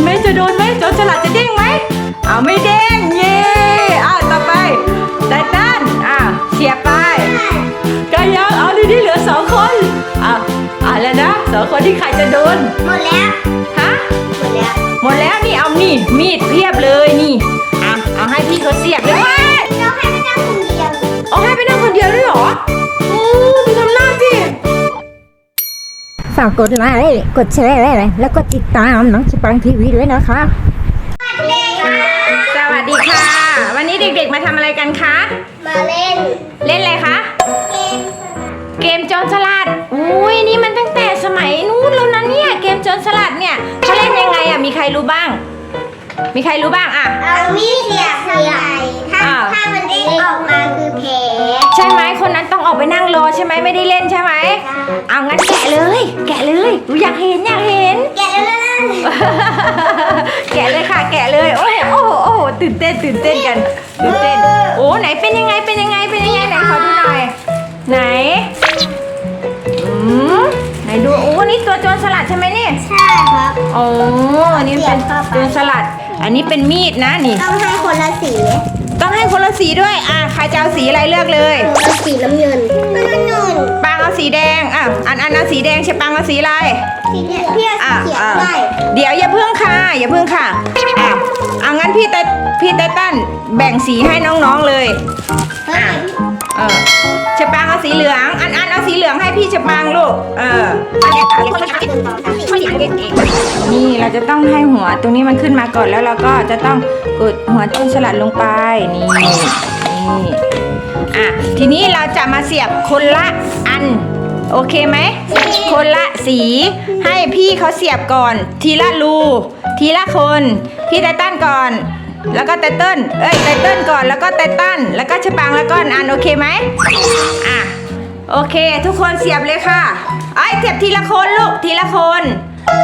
นไหมจะโดนไหมโจรสลัดจะเด้งไหมเอาไม่เด้งเย่อ้าวต่อไปไตตันอ้าวเสียบไปกายังเอาดีๆเหลือสองคนอ้าวอะแล้วนะสองคนที่ใครจะโดนหมดแล้วฮะหมดแล้วหมดแล้วนี่เอานี่มีดเพียบเลยนี่อะเอาให้พี่เขาเสียบเลย ฝากกดไลค์กดแชร์แล้วก็ติดตามน้องสปังทีวีด้วยนะคะ สวัสดีค่ะ วันนี้เด็กๆมาทำอะไรกันคะ มาเล่น เล่นอะไรคะเกมเกมโจรสลัด อุ้ยนี่มันตั้งแต่สมัยนู้นแล้วนะเนี่ยเกมโจรสลัดเนี่ยเขาเล่นยังไงอะมีใครรู้บ้าง มีใครรู้บ้างอะ เอามีดเสียบเสียบถ้าอ่าถ้ามันเด้งออกมาคือแพ้ใช่ไหมคนนั้นต้องออกไปนั่งรอใช่ไหมไม่ได้เล่นใช่ไหมเอางั้นแกะ เลย แกะเลยอุ๊ยอยากเห็นอยากเห็น แกะแล้วนะแกะเลยค่ะ แกะเลยโอ้ยโอ้โหโอ้โหตื่นเต้นตื่นเต้นกันตื่นเต้นโอ้ไหนเป็นยังไงเป็นยังไงเป็นยังไงไหนขอดูหน่อยไหนอืมไหนดูโอ้นี่ตัวโจรสลัดใช่ไหมเนี่ยใช่ครับ โอ้อันนี้เป็นเสียบเข้าไปโจรสลัด อันนี้เป็นมีดนะนี่ ต้องให้คนละสี ต้องให้คนละสีด้วย อะใครจะเอาสีอะไรเลือกเลยคนละสีน้ำเงินน้ำเงินปางเอาสีแดง อะ อันอันเอาสีแดงใช่ปังเอาสีอะไร สีเขียวพี่อะเอาสีเขียวอะ ได้เดี๋ยวอย่าเพิ่งค่ะ อย่าเพิ่งค่ะอะเอางั้นพี่ไต พี่ไตตันแบ่งสีให้น้องๆเลยเฮ้ยเออชะปางเอาสีเหลือง อันอันเอาสีเหลืองให้พี่ชะปางลูก เอออันนี้อันนี้นี่เราจะต้องให้หัวตรงนี้มันขึ้นมาก่อนแล้วเราก็จะต้องกดหัวต้นสลัดลงไปนี่นี่อะทีนี้เราจะมาเสียบคนละอัน โอเคไหมคนละสีให้พี่เขาเสียบก่อน ทีละรูทีละคน พี่ไตตันก่อน แล้วก็ไตเติ้ลเอ้ยไตเติ้ลก่อนแล้วก็ไตตันแล้วก็ชะปังแล้วก็อันโอเคไหมอะโอเค ทุกคนเสียบเลยค่ะไอ้ยเสียบทีละคนลูกทีละคน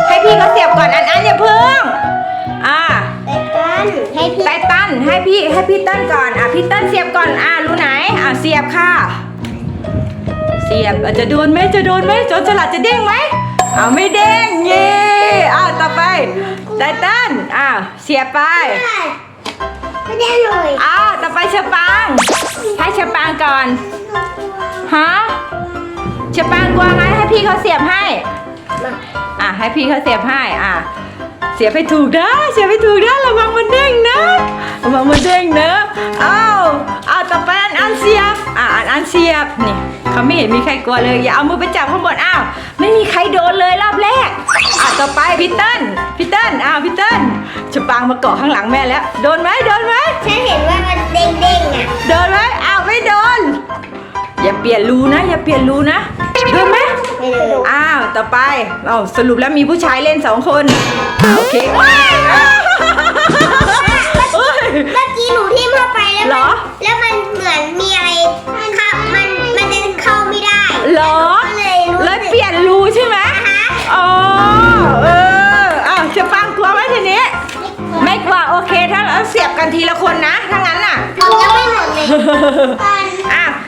ให้พี่เขาเสียบก่อนอันอันอย่าเพิ่งอะไปกันให้พี่ไตตันให้พี่ให้พี่เติ้ลก่อนอะพี่เติ้ลเสียบก่อนอะรู้ไหนอะเสียบค่ะ เสียบอะจะโดนไหมจะโดนไหมโจรสลัดจะเด้งไหมเอาไม่เด้งเย่อ้าวต่อไปไตตันอะเสียบไป ก่อน ฮะเชปางกลัวไหมให้พี่เขาเสียบให้ อะให้พี่เขาเสียบให้ อะ เสียบให้ถูกนะเสียบให้ถูกนะระวังมันเด้งนะ ระวังมันเด้งนะ อ้าวอ้าวต่อไปอันอันเสียบ อะอันอันเสียบ นี่เขาไม่เห็นมีใครกลัวเลย อย่าเอามือไปจับข้างบน อ้าว ไม่มีใครโดนเลยรอบแรก อะต่อไปพี่เติ้ลพี่เติ้ลอ้าวพี่เติ้ลจะปางมาเกาะข้างหลังแม่แล้ว โดนไหมโดนไหมฉันเห็นว่ามันเด้งๆอะ ปลี่ยนรูนะ อย่าเปลี่ยนรูนะโดนไหมไม่ได้อ้าวต่อไปเอาสรุปแล้วมีผู้ชายเล่นสองคนอ่าโอเคว้ายเอ้ย เมื่อกี้หนูทิ่มเข้าไปแล้วเหรมัอ แล้วมันเหมือนมีอะไรเข้ามันมันจะเข้าไม่ได้เหรอก็เลยรู้เลยเปลี่ยนรูใช่ไหมนะคะอ๋อเอออ้าวจะฟังกลัวไหมทีนี้ ไม่กลัวโอเคถ้าเราเสียบกันทีละคนนะถ้างั้นน่ะผมยังไม่หมดเลยก่อนอะ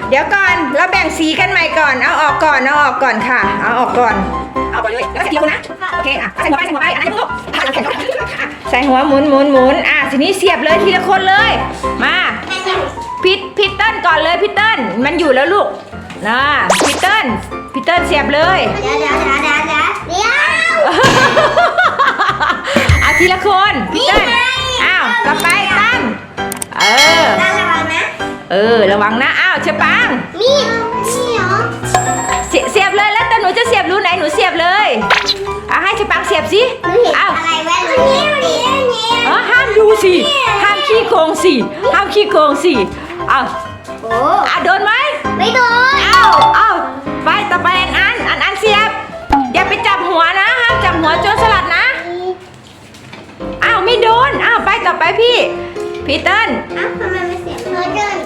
เดี๋ยวก่อนเราแบ่งสีกันใหม่ก่อน เอาออกก่อนเอาออกก่อนค่ะ เอาออกก่อน เอาก่อนเลยแล้วใส่ทีละคนนะ โอเคอะใส่หัวไปใส่หัวไปอันนี้นลูกอะใส่หัวหมุนหมุนหมุนอะทีนี้เสียบเลยทีละคนเลย มาพิทพิทเติ้ลก่อนเลยพิทเติ้ลมันอยู่แล้วลูกนะพิทเติ้ลพิทเติ้ลเสียบเลยเดี๋ยวเดี๋ยวเดี๋ยวเดี๋ยวเดี๋ยวเดี๋ยวเอาทีละคนพิทเติ้ลอ้าวต่อไปตั้นเออ เออ ระวังนะอ้าวเชอปังมีดนี่เหรอเสียเสียบเลยแล้วแต่หนูจะเสียบรูไหนหนูเสียบเลยเอาให้ชิปังเสียบสิหนูเห็นเอาอะไรแว่นอันนี้อันนี้อันนี้เออห้ามดูสิห้ามขี้โกงสิห้ามขี้โกงสิเอาโอ้อะโดนไหมไม่โดนเอาเอาไปต่อไปอันอันอันอันเสียบอย่าไปจับหัวนะห้ามจับหัวโจรสลัดนะอ้าวไม่โดนอ้าวไปต่อไปพี่พีเติ้ลอ้าวทำไมไม่เสียบเออเดิน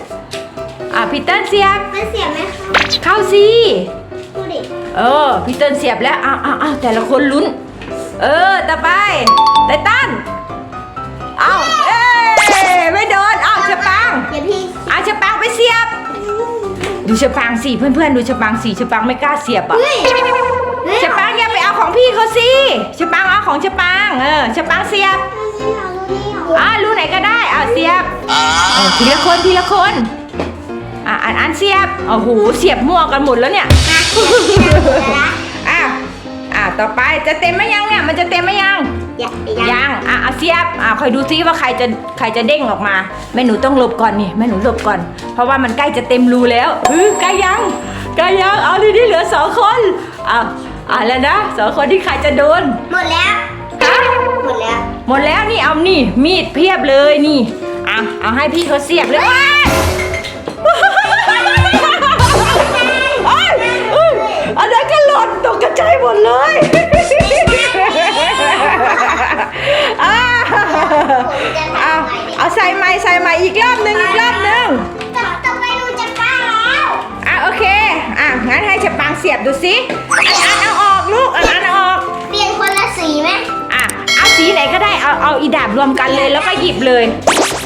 อะพีเติ้ลเสียบ มันเสียบไหมคะเข้าสิดูดิเออพีเติ้ลเสียบแล้วอ้าวอ้าวอ้าวแต่ละคนลุ้น เออต่อไปไตตันเอาเอ้ยไม่โดนเอาเชะปังเดี๋ยวพี่เอาเชะปังไปเสียบ ดูเชะปังสิเพื่อนๆดูเชะปังสิเชะปังไม่กล้าเสียบอะ เฮ้ยชะปังอย่าไปเอาของพี่เขาสิชะปังเอาของชะปังเออชะปังเสียบอ่ารูไหนก็ได้อ่าเสียบเออทีละคนทีละคน อะอันอันเสียบโอ้โหเสียบมั่วกันหมดแล้วเนี่ยอะอะต่อไปจะเต็มไหมยังเนี่ยมันจะเต็มไหมยังยังอะเอาเสียบอะคอยดูซิว่าใครจะใครจะเด้งออกมาแม่หนูต้องหลบก่อนนี่แม่หนูหลบก่อน เพราะว่ามันใกล้จะเต็มรูแล้วเออใกล้ยังใกล้ยังเอาดีนี่เหลือสองคนอะอะแล้วนะสองคนที่ใครจะโดนหมดแล้วฮะหมดแล้วหมดแล้วนี่เอานี่มีดเพียบเลยนี่อะเอาให้พี่เขาเสียบเลย ว้ายโอ๊ยเอ้ยอันนั้นก็หล่นตกกระจายหมดเลยอะเอาเอาใส่ไม้ใส่ไม้อีกรอบหนึ่งอีกรอบหนึ่ง ต่อต่อไปหนูจะกล้าแล้วอะโอเค อะงั้นให้ฉปังเสียบดูสิอันอันเอาออกลูกอันอันเอาออก เปลี่ยนคนละสีไหมอะเอาสีไหนก็ได้เอาเอาอีดาบรวมกันเลยแล้วก็หยิบเลย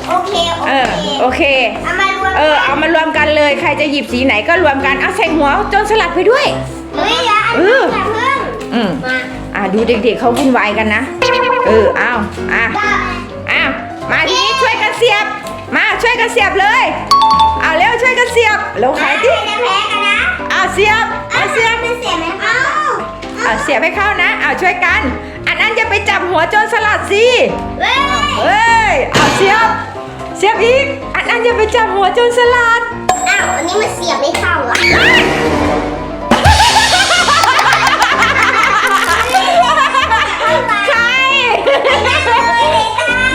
โอเคโอเออเคโอเค เอามารวม เออเอามารวมกันเลยใครจะหยิบสีไหนก็รวมกันเอาใส่หัวโจนสลัดไปด้วย เฮ้ยอย่าอันเอนี้ออย่าเพิ่งอืมมาอะดูเด็กๆเขาวุ่นวายกันนะ เออเอาอะก็อ้าวมาทีนี้ช่วยกันเสียบ มาช่วยกันเสียบเลยเอาเร็วช่วยกันเสียบเร็วใครขายจะที่แพ้กันนะเอาเสียบเอาเสียบไม่เสียไหมเอาเอาเสียบให้เข้านะเอาช่วยกัน อันนั้นจะไปจับหัวโจรสลัดสิเว้ยเฮ้ยเอาเสียบ เสียบอีก อันนั้นจะไปจับหัวโจรสลัด อ้าว อันนี้มันเสียบไม่เข้าอะใช่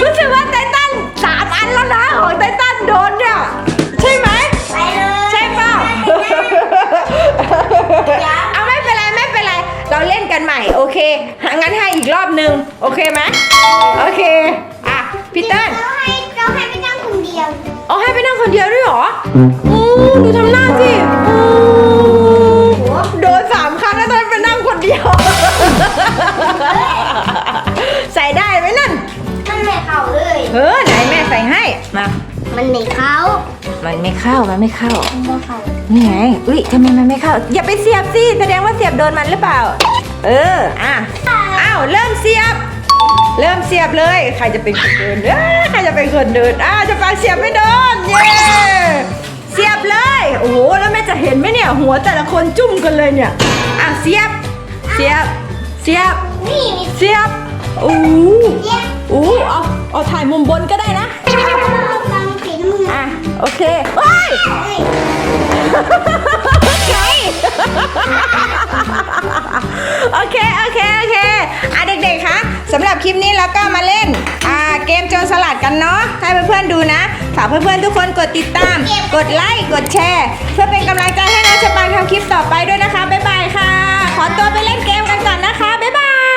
รู้สึกว่าไททันสามอันแล้วนะของไททันโดนเนี่ย ใช่ไหม ไปเลยใช่เปล่า เอาไม่เป็นไรไม่เป็นไร เราเล่นกันใหม่ โอเค งั้นให้อีกรอบหนึ่งโอเคไหมโอเค อะ พี่เติ้ล ดียวเอาให้ไปนั่งคนเดียวด้วยเหรอโอ้ดูทำหน้าสิโอ้โดนสามครั้งแล้วตอนไปนั่งคนเดียว ใส่ได้ไหมนั่นมันไม่เข้าเลย เออไหนแม่ใส่ให้ มา มันไม่เข้า มันไม่เข้า มันไม่เข้ามันไม่เข้านี่ไง อุ้ยทำไมมันไม่เข้า อย่าไปเสียบสิ แสดงว่าเสียบโดนมันหรือเปล่า เออ อะ อ้าว เริ่มเสียบ เริ่มเสียบเลย ใครจะเป็นคนเดินเอ้ยใครจะเป็นคนเดินอ้าวจะปาเสียบไม่โดนเย้เสียบเลย โอ้โหแล้วแม่จะเห็นไหมเนี่ย หัวแต่ละคนจุ่มกันเลยเนี่ยอะเสียบ เสียบ เสียบ นี่มีเสียบโอ้โหเสียบโอ้โหเอาเอาถ่ายมุมบนก็ได้นะเอาฟังสีน้ำเงินอะโอเคเฮ้ยเฮ้ยไงโอเคโอเคโอเค อะเด็กๆ คะสำหรับคลิปนี้เราก็มาเล่นเกมโจรสลัดกันเนาะให้เพื่อนๆดูนะ ฝากเพื่อนๆทุกคนกดติดตาม กดไลค์กดแชร์ เพื่อเป็นกำลังใจให้น้องชะปังทำคลิปต่อไปด้วยนะคะบ๊ายบายค่ะ ขอตัวไปเล่นเกมกันก่อนนะคะบ๊ายบาย